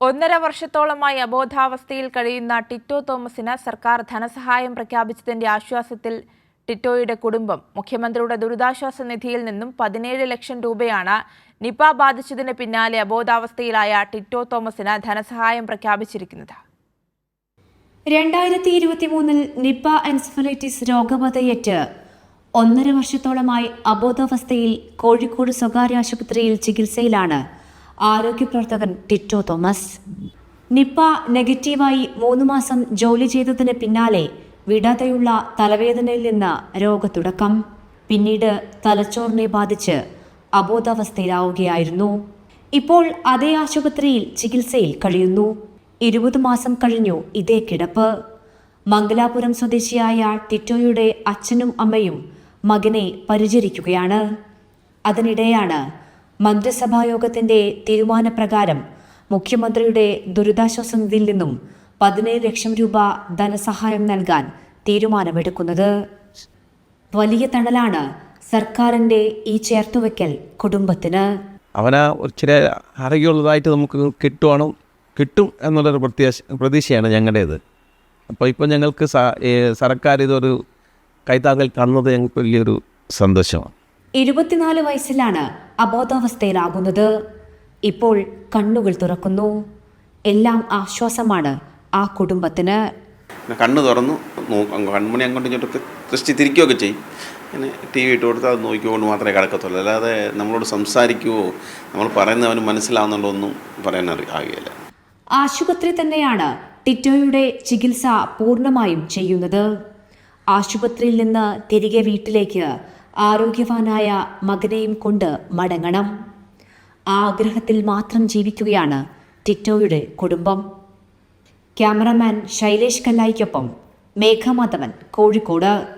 ഒന്നര വർഷത്തോളമായി അബോധാവസ്ഥയിൽ കഴിയുന്ന ടിറ്റോ തോമസിന് സർക്കാർ ധനസഹായം പ്രഖ്യാപിച്ചതിന്റെ ആശ്വാസത്തിൽ ടിറ്റോയുടെ കുടുംബം മുഖ്യമന്ത്രിയുടെ ദുരിതാശ്വാസ നിധിയിൽ നിന്നും പതിനേഴ് ലക്ഷം രൂപയാണ് നിപ ബാധിച്ചതിന് പിന്നാലെ അബോധാവസ്ഥയിലായ ടിറ്റോ തോമസിന് ധനസഹായം പ്രഖ്യാപിച്ചിരിക്കുന്നത്. രണ്ടായിരത്തി ഇരുപത്തിമൂന്നിൽ നിപ എൻസഫലൈറ്റിസ് രോഗബാധയേറ്റ് ഒന്നര വർഷത്തോളമായി അബോധാവസ്ഥയിൽ കോഴിക്കോട് സ്വകാര്യ ആശുപത്രിയിൽ ചികിത്സയിലാണ് ആരോഗ്യപ്രവർത്തകൻ ടിറ്റോ തോമസ്. നിപ്പ നെഗറ്റീവായി മൂന്ന് മാസം ജോലി ചെയ്തതിന് പിന്നാലെ വിടാതെയുള്ള തലവേദനയിൽ നിന്ന് രോഗത്തുടക്കം. പിന്നീട് തലച്ചോറിനെ ബാധിച്ച് അബോധാവസ്ഥയിലാവുകയായിരുന്നു. ഇപ്പോൾ അതേ ആശുപത്രിയിൽ ചികിത്സയിൽ കഴിയുന്നു. ഇരുപത് മാസം കഴിഞ്ഞു ഇതേ കിടപ്പ്. മംഗലാപുരം സ്വദേശിയായ ടിറ്റോയുടെ അച്ഛനും അമ്മയും മകനെ പരിചരിക്കുകയാണ്. അതിനിടെയാണ് മന്ത്രിസഭായോഗത്തിന്റെ തീരുമാനപ്രകാരം മുഖ്യമന്ത്രിയുടെ ദുരിതാശ്വാസ നിധിയിൽ നിന്നും പതിനേഴ് ലക്ഷം രൂപ ധനസഹായം നൽകാൻ തീരുമാനമെടുക്കുന്നത്. വലിയ തണലാണ് സർക്കാരിന്റെ ഈ ചേർത്തുവെക്കൽ കുടുംബത്തിന്. അവന ഇച്ചിരി ആരോഗ്യമുള്ളതായിട്ട് നമുക്ക് കിട്ടുവാണോ കിട്ടും എന്നുള്ളൊരു പ്രത്യാശ പ്രതീക്ഷയാണ് ഞങ്ങളുടേത്. അപ്പോൾ ഇപ്പോൾ ഞങ്ങൾക്ക് സർക്കാർ ഇതൊരു കൈത്താങ്ങൽ കാണുന്നത് ഞങ്ങൾക്ക് വലിയൊരു സന്തോഷമാണ്. ഇരുപത്തിനാല് വയസ്സിലാണ് അബോധാവസ്ഥയിലാകുന്നത്. ഇപ്പോൾ കണ്ണുകൾ തുറക്കുന്നു. എല്ലാം ആശ്വാസമാണ് ആ കുടുംബത്തിന്. കണ്ണ് തുറന്നു കൺമണി അങ്ങോട്ടും ഇങ്ങോട്ടൊക്കെ ദൃഷ്ടി തിരിക്കുകയൊക്കെ ചെയ്യും. പിന്നെ ടി വി ഇട്ട് കൊടുത്താൽ അത് നോക്കിക്കൊണ്ട് മാത്രമേ കിടക്കത്തുള്ളൂ. അല്ലാതെ നമ്മളോട് സംസാരിക്കുവോ നമ്മൾ പറയുന്നവന് മനസ്സിലാവുന്നുള്ളൊന്നും പറയാൻ ആകുകയില്ല. ആശുപത്രി തന്നെയാണ് ടിറ്റോയുടെ ചികിത്സ പൂർണമായും ചെയ്യുന്നത്. ആശുപത്രിയിൽ നിന്ന് തിരികെ വീട്ടിലേക്ക് ആരോഗ്യവാനായ മകനെയും കൊണ്ട് മടങ്ങണം. ആ ആഗ്രഹത്തിൽ മാത്രം ജീവിക്കുകയാണ് ടിറ്റോയുടെ കുടുംബം. ക്യാമറമാൻ ശൈലേഷ് കല്ലായിക്കൊപ്പം മേഘമാധവൻ കോഴിക്കോട്.